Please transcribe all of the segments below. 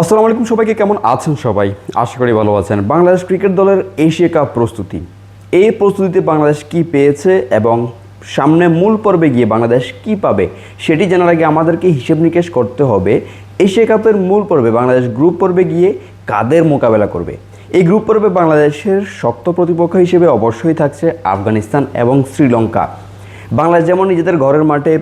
আসসালামু আলাইকুম সবাইকে, কেমন আছেন সবাই? আশা করি ভালো আছেন। বাংলাদেশ ক্রিকেট দলের এশিয়া কাপ প্রস্তুতি। এই প্রস্তুতিতে বাংলাদেশ কি পেয়েছে এবং সামনে মূল পর্বে গিয়ে বাংলাদেশ কি পাবে, সেটি জানার আগে আমাদেরকে হিসেব নিকেশ করতে হবে। এশিয়া কাপের মূল পর্বে বাংলাদেশ গ্রুপ পর্বে গিয়ে কাদের মোকাবেলা করবে? এই গ্রুপ পর্বে বাংলাদেশের শক্ত প্রতিপক্ষ হিসেবে অবশ্যই থাকছে আফগানিস্তান এবং শ্রীলঙ্কা। বাংলাদেশ যেমন নিজেদের ঘরের মাঠে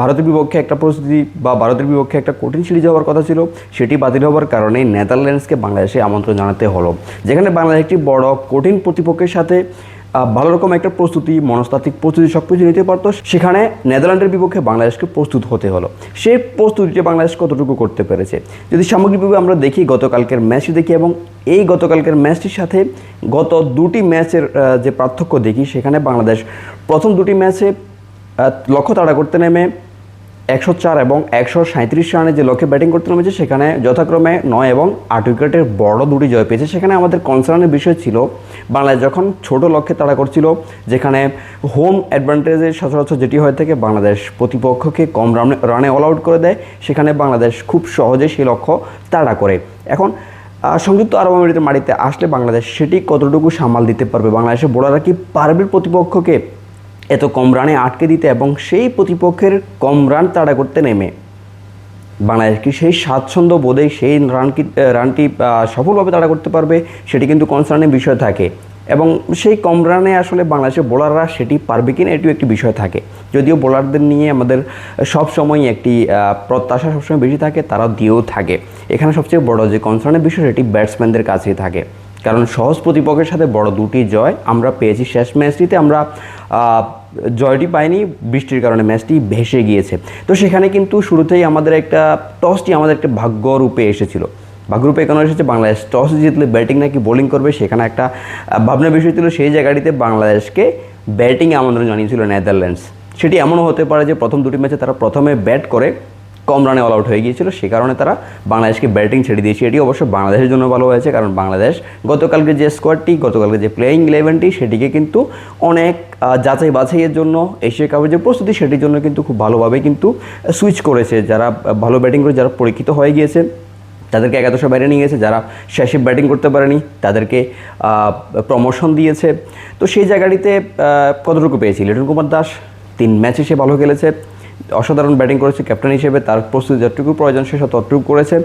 ভারতের বিপক্ষে একটা প্রস্তুতি বা ভারতের বিপক্ষে একটা কঠিন সিরিজ হওয়ার কথা ছিল, সেটি বাতিল হওয়ার কারণে নেদারল্যান্ডসকে বাংলাদেশে আমন্ত্রণ জানাতে হলো। যেখানে বাংলাদেশ একটি বড় কঠিন প্রতিপক্ষের সাথে ভালো রকম একটা প্রস্তুতি, মনস্তাত্ত্বিক প্রস্তুতি সব কিছু নিতে পারতো। সেখানে নেদারল্যান্ডের বিপক্ষে বাংলাদেশকে প্রস্তুত হতে হলো। সেই প্রস্তুতিটা বাংলাদেশ কতটুকু করতে পেরেছে? যদি সামগ্রিকভাবে আমরা দেখি, গতকালকের ম্যাচটি দেখি এবং এই গতকালকের ম্যাচটির সাথে গত দুটি ম্যাচের যে পার্থক্য দেখি, সেখানে বাংলাদেশ প্রথম দুটি ম্যাচে লক্ষ্য তাড়া করতে নেমে একশো চার এবং একশো সাঁত্রিশ রানে যে লক্ষ্যে ব্যাটিং করতে নেমেছে, সেখানে যথাক্রমে নয় এবং আট উইকেটের বড় দুটি জয় পেয়েছে। সেখানে আমাদের কনসার্নের বিষয় ছিল বাংলাদেশ যখন ছোট লক্ষ্যে তাড়া করছিল, যেখানে হোম অ্যাডভান্টেজের সচরাচর যেটি হয়ে থাকে, বাংলাদেশ প্রতিপক্ষকে কম রানে রানে অল আউট করে দেয়। সেখানে বাংলাদেশ খুব সহজে সেই লক্ষ্য তাড়া করে। এখন সংযুক্ত আরব আমিরাতের মাটিতে আসলে বাংলাদেশ সেটি কতটুকু সামাল দিতে পারবে? বাংলাদেশের বোলাররা কি পারবে প্রতিপক্ষকে? এত কম রানে আটকে দিতে এবং সেই প্রতিপক্ষের কম রান তাড়া করতে নেমে। বাংলাদেশ কি সেই স্বাচ্ছন্দ্য বোধে সেই রানটি রানটি সফলভাবে তাড়া করতে পারবে সেটি কিন্তু কনসার্নের বিষয় থাকে। এবং সেই কম রানে আসলে বাংলাদেশের বোলাররা সেটি পারবে কিনা এটিও একটি বিষয় থাকে। যদিও বোলারদের নিয়ে আমাদের সব সময় একটি প্রত্যাশা সবসময় বেশি থাকে তারা দিয়েও থাকে। এখানে সবচেয়ে বড় যে কনসার্নের বিষয় সেটি ব্যাটসম্যানদের কাছেই থাকে। কারণ সহজ প্রতিপক্ষের সাথে বড় দুটি জয় আমরা পেয়েছি শেষ ম্যাচটিতে, আমরা জয়টি পাইনি, বৃষ্টির কারণে ম্যাচটি ভেসে গিয়েছে। তো সেখানে কিন্তু শুরুতেই আমাদের একটা টসটি আমাদের একটা ভাগ্যরূপে এসেছিল। ভাগ্যরূপে কেন এসেছে? বাংলাদেশ টস জিতলে ব্যাটিং নাকি বোলিং করবে? সেখানে একটা ভাবনা বিষয় ছিল সেই জায়গাটিতে বাংলাদেশকে ব্যাটিংয়ে আমন্ত্রণ জানিয়েছিল নেদারল্যান্ডস। সেটি এমনও হতে পারে যে প্রথম দুটি ম্যাচে তারা প্রথমে ব্যাট করে কম রানে অল আউট হয়ে গিয়েছিল। সে কারণে তারা বাংলাদেশকে ব্যাটিং ছেড়ে দিয়েছে। এটি অবশ্য বাংলাদেশের জন্য ভালো হয়েছে, কারণ বাংলাদেশ গতকালকে যে স্কোয়াডটি গতকালকে যে প্লেয়িং ইলেভেনটি সেটিকে কিন্তু অনেক যাচাই বাছাইয়ের জন্য এশিয়া কাপের যে প্রস্তুতি, সেটির জন্য কিন্তু খুব ভালোভাবে কিন্তু সুইচ করেছে। যারা ভালো ব্যাটিং করে, যারা পরীক্ষিত হয়ে গিয়েছে, তাদেরকে একাদশে বাইরে নিয়ে গেছে যারা শেষে ব্যাটিং করতে পারেনি, তাদেরকে প্রমোশন দিয়েছে। তো সেই জায়গাটিতে কতটুকু পেয়েছি? লিটন কুমার দাস, তিন ম্যাচে সে ভালো খেলেছে। অসাধারণ ব্যাটিং করেছে ক্যাপ্টেন হিসেবে, তার প্রস্তুতি যতটুকু প্রয়োজন সে ততটুকু করেছে।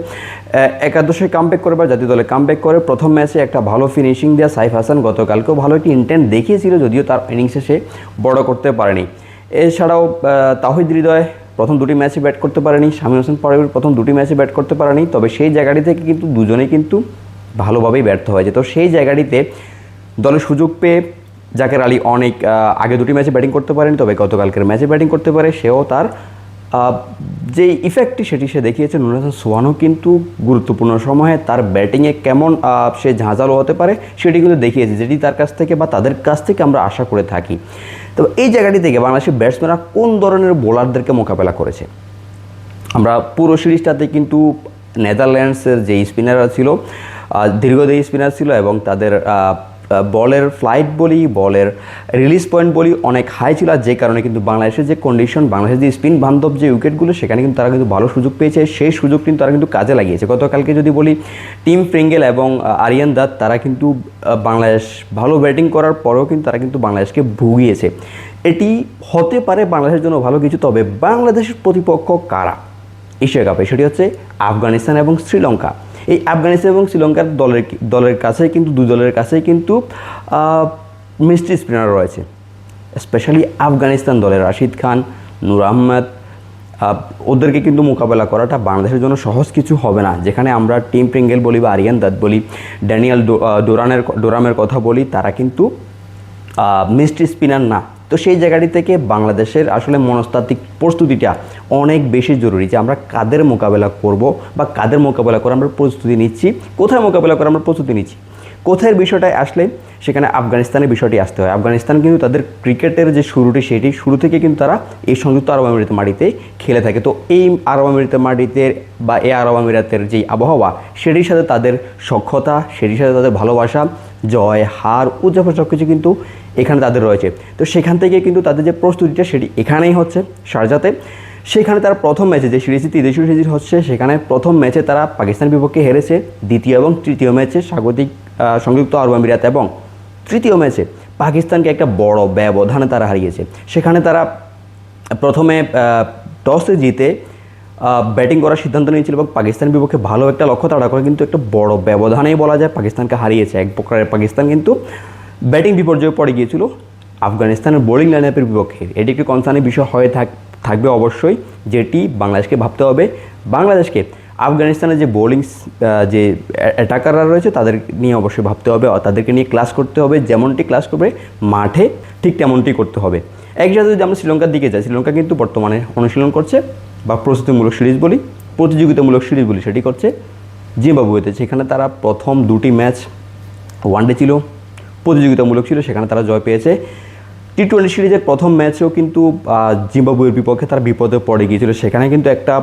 একাদশে কামব্যাক করে বা জাতীয় দলে কামব্যাক করে প্রথম ম্যাচে একটা ভালো ফিনিশিং দেওয়া সাইফ হাসান গতকালকেও ভালো একটি ইন্টেন্ট দেখিয়েছিল, যদিও তার ইনিংসে সে বড় করতে পারেনি। এছাড়াও তাহিদ হৃদয় প্রথম দুটি ম্যাচে ব্যাট করতে পারেনি, শামীম হোসেন পারভীর প্রথম দুটি ম্যাচে ব্যাট করতে পারেনি, তবে সেই জায়গাটি থেকে কিন্তু দুজনেই কিন্তু ভালোভাবেই ব্যর্থ হয়েছে। তো সেই জায়গাটিতে দলে সুযোগ পেয়ে জাকের আলী অনেক আগে দুটি ম্যাচে ব্যাটিং করতে পারেনি, তবে গতকালকের ম্যাচে ব্যাটিং করতে পারে, সেও তার। যে ইফেক্টটি সেটি সে দেখিয়েছে নুর হাসান সোহানও কিন্তু গুরুত্বপূর্ণ সময়ে তার ব্যাটিংয়ে কেমন সে ঝাঁঝালো হতে পারে, সেটি কিন্তু দেখিয়েছে, যেটি তার কাছ থেকে বা তাদের কাছ থেকে আমরা আশা করে থাকি। তো এই জায়গাটি থেকে বাংলাদেশের ব্যাটসম্যানরা কোন ধরনের বোলারদেরকে মোকাবেলা করেছে? আমরা পুরো সিরিজটাতে কিন্তু নেদারল্যান্ডসের যে স্পিনাররা ছিল দীর্ঘদেহী স্পিনার ছিল এবং তাদের বলের ফ্লাইট বলি, বলের রিলিজ পয়েন্ট বলি অনেক হাই ছিল আর যে কারণে কিন্তু বাংলাদেশের যে কন্ডিশন বাংলাদেশের যে স্পিন বান্ধব যে উইকেটগুলো সেখানে কিন্তু তারা কিন্তু ভালো সুযোগ পেয়েছে। সেই সুযোগ কিন্তু তারা কিন্তু কাজে লাগিয়েছে। গতকালকে যদি বলি টিম ফ্রিঙ্গেল এবং আরিয়ান দাত তারা কিন্তু বাংলাদেশ ভালো ব্যাটিং করার পরেও কিন্তু তারা কিন্তু বাংলাদেশকে ভুগিয়েছে। এটি হতে পারে বাংলাদেশের জন্য ভালো কিছু, তবে বাংলাদেশের প্রতিপক্ষ কারা? এশিয়া কাপে সেটি হচ্ছে আফগানিস্তান এবং শ্রীলঙ্কা। এই আফগানিস্তান এবং শ্রীলঙ্কার দলের দলের কাছে কিন্তু, দুই দলের কাছেই কিন্তু মিষ্টি স্পিনার রয়েছে। স্পেশালি আফগানিস্তান দলের রাশিদ খান, নূর আহমেদ। ওদেরকে কিন্তু মোকাবেলা করাটা বাংলাদেশের জন্য সহজ কিছু হবে না। যেখানে আমরা টিম প্রিঙ্গেল বলি বা আরিয়ান দাত বলি, ড্যানিয়েল ডোরানের ডোরামের কথা বলি, তারা কিন্তু মিষ্টি স্পিনার না। তো সেই জায়গাটি থেকে বাংলাদেশের আসলে মনস্তাত্ত্বিক প্রস্তুতিটা অনেক বেশি জরুরি যে আমরা কাদের মোকাবেলা করব বা কাদের মোকাবেলা করে আমরা প্রস্তুতি নিচ্ছি, কোথায় মোকাবেলা করে আমরা প্রস্তুতি নিচ্ছি। কোথায় বিষয়টায় আসলে, সেখানে আফগানিস্তানের বিষয়টি আসতে হয়। আফগানিস্তান কিন্তু তাদের ক্রিকেটের যে শুরুটি সেটি শুরু থেকে কিন্তু তারা এই সংযুক্ত আরব আমিরাত মাটিতে খেলে থাকে। তো এই আরব আমিরাত মাটিতে বা এই আরব আমিরাতের যেই আবহাওয়া, সেটির সাথে তাদের সক্ষতা, সেটির সাথে তাদের ভালোবাসা জয়, হার উদযাপন সব কিছু কিন্তু এখানে তাদের রয়েছে। তো সেখান থেকে কিন্তু তাদের যে প্রস্তুতিটা সেটি এখানেই হচ্ছে শারজাতে সেখানে তারা প্রথম ম্যাচে যে সিরিজটি ত্রিদেশীয় সিরিজ হচ্ছে, সেখানে প্রথম ম্যাচে তারা পাকিস্তান বিপক্ষে হেরেছে। দ্বিতীয় এবং তৃতীয় ম্যাচে স্বাগতিক সংযুক্ত আরব আমিরাত এবং তৃতীয় ম্যাচে পাকিস্তানকে একটা বড় ব্যবধানে তারা হারিয়েছে। সেখানে তারা প্রথমে টসে জিতে ব্যাটিং করার সিদ্ধান্ত নিয়েছিল এবং পাকিস্তানের বিপক্ষে ভালো একটা লক্ষ্য তাড়া করে, কিন্তু একটা বড় ব্যবধানেই বলা যায় পাকিস্তানকে হারিয়েছে। এক প্রকারের পাকিস্তান কিন্তু ব্যাটিং বিপর্যয়ে পড়ে গিয়েছিল। আফগানিস্তানের বোলিং লাইন আপের বিপক্ষে। এটি একটি কনসার্নের বিষয় হয়ে থাক, থাকবে অবশ্যই যেটি বাংলাদেশকে ভাবতে হবে। বাংলাদেশকে আফগানিস্তানের যে বোলিং যে অ্যাটাকাররা রয়েছে, তাদের নিয়ে অবশ্যই ভাবতে হবে। তাদেরকে নিয়ে ক্লাস করতে হবে। যেমনটি ক্লাস করবে, মাঠে ঠিক তেমনটি করতে হবে। একসাথে যদি আমরা শ্রীলঙ্কার দিকে যাই, শ্রীলঙ্কা কিন্তু বর্তমানে অনুশীলন করছে। বা প্রস্তুতিমূলক সিরিজ বলি, প্রতিযোগিতামূলক সিরিজ বলি সেটি করছে জিম্বাবুয়েতে। সেখানে তারা প্রথম দুটি ম্যাচ ওয়ানডে ছিল, প্রতিযোগিতামূলক ছিল, সেখানে তারা জয় পেয়েছে। টি টোয়েন্টি সিরিজের প্রথম ম্যাচেও কিন্তু জিম্বাবুয়ের বিপক্ষে তারা বিপদে পড়ে গিয়েছিল। সেখানে কিন্তু একটা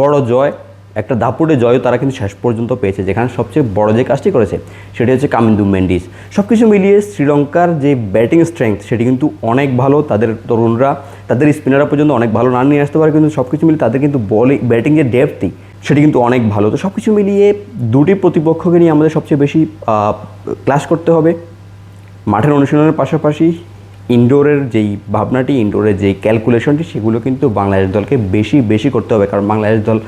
বড় জয় একটা দাপুটে জয়ও তারা কিন্তু শেষ পর্যন্ত পেয়েছে, যেখানে সবচেয়ে বড় যে কাজটি করেছে, সেটি হচ্ছে কামিন্দু মেন্ডিস। সব কিছু মিলিয়ে শ্রীলঙ্কার যে ব্যাটিং স্ট্রেংথ সেটি কিন্তু অনেক ভালো। তাদের তরুণরা, তাদের স্পিনাররা পর্যন্ত অনেক ভালো রান নিয়ে আসতে পারে, কিন্তু সব কিছু মিলিয়ে তাদের কিন্তু বলিং ব্যাটিং যে ডেপথি সেটি কিন্তু অনেক ভালো। তো সব কিছু মিলিয়ে দুটি প্রতিপক্ষকে নিয়ে আমাদের সবচেয়ে বেশি ক্লাস করতে হবে। মাঠের অনুশীলনের পাশাপাশি ইনডোরের যেই ভাবনাটি ইনডোরের যেই ক্যালকুলেশনটি সেগুলো কিন্তু বাংলাদেশ দলকে বেশি বেশি করতে হবে, কারণ বাংলাদেশ দল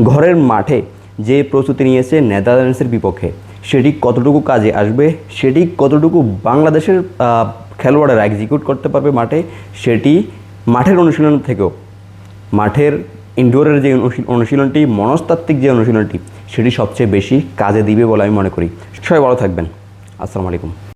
ঘরের মাঠে যে প্রস্তুতি নিয়েছে নেদারল্যান্ডসের বিপক্ষে, সেটি কতটুকু কাজে আসবে, সেটি কতটুকু বাংলাদেশের খেলোয়াড়েরা এক্সিকিউট করতে পারবে মাঠে, সেটি মাঠের অনুশীলন থেকেও। মাঠের ইনডোরের যে অনুশী- অনুশীলনটি, মনস্তাত্ত্বিক যে অনুশীলনটি, সেটি সবচেয়ে বেশি কাজে দিবে বলে আমি মনে করি। সবাই ভালো থাকবেন। আসসালামু আলাইকুম।